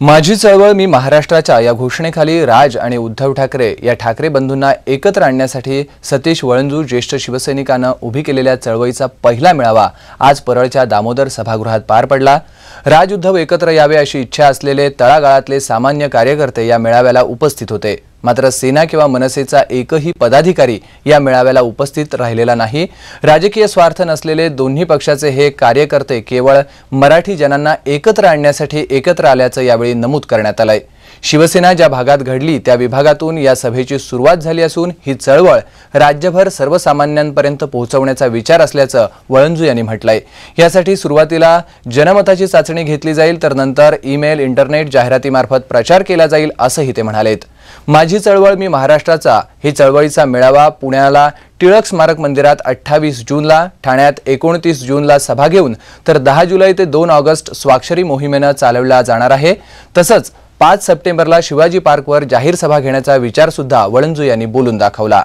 माझी चळवळ मी महाराष्ट्राच्या या घोषणेखाली राज आणि उद्धव ठाकरे या ठाकरे बंधूंना एकत्र आणण्यासाठी सतीश वळंजू ज्येष्ठ शिवसैनिकानं उभी केलेल्या चळवळीचा पहिला मेळावा आज परळच्या दामोदर सभागृहात पार पडला. राजउद्धव एकत्र यावे अशी इच्छा असलेले तळागाळातले सामान्य कार्यकर्ते या मेळाव्याला उपस्थित होते. मात्र सेना किंवा मनसेचा एकही पदाधिकारी या मेळाव्याला उपस्थित राहिलेला नाही. राजकीय स्वार्थ नसलेले दोन्ही पक्षाचे हे कार्यकर्ते केवळ मराठी जनांना एकत्र आणण्यासाठी एकत्र आल्याचं यावेळी नमूद करण्यात आलंय. शिवसेना ज्या भागात घडली त्या विभागातून या सभेची सुरुवात झाली असून ही चळवळ राज्यभर सर्वसामान्यांपर्यंत पोहोचवण्याचा विचार असल्याचं वळंजू यांनी म्हटलंय. यासाठी सुरुवातीला जनमताची चाचणी घेतली जाईल तर नंतर ईमेल इंटरनेट जाहिरातीमार्फत प्रचार केला जाईल असंही ते म्हणालेत. माझी चळवळ मी महाराष्ट्राचा ही चळवळीचा मेळावा पुण्याला टिळक स्मारक मंदिरात अठ्ठावीस जूनला ठाण्यात एकोणतीस जूनला सभा घेऊन तर दहा जुलै ते दोन ऑगस्ट स्वाक्षरी मोहिमेनं चालवला जाणार आहे. तसंच पाच सप्टेंबरला शिवाजी पार्कवर जाहीर सभा घेण्याचा विचारसुद्धा वळंजू यांनी बोलून दाखवला.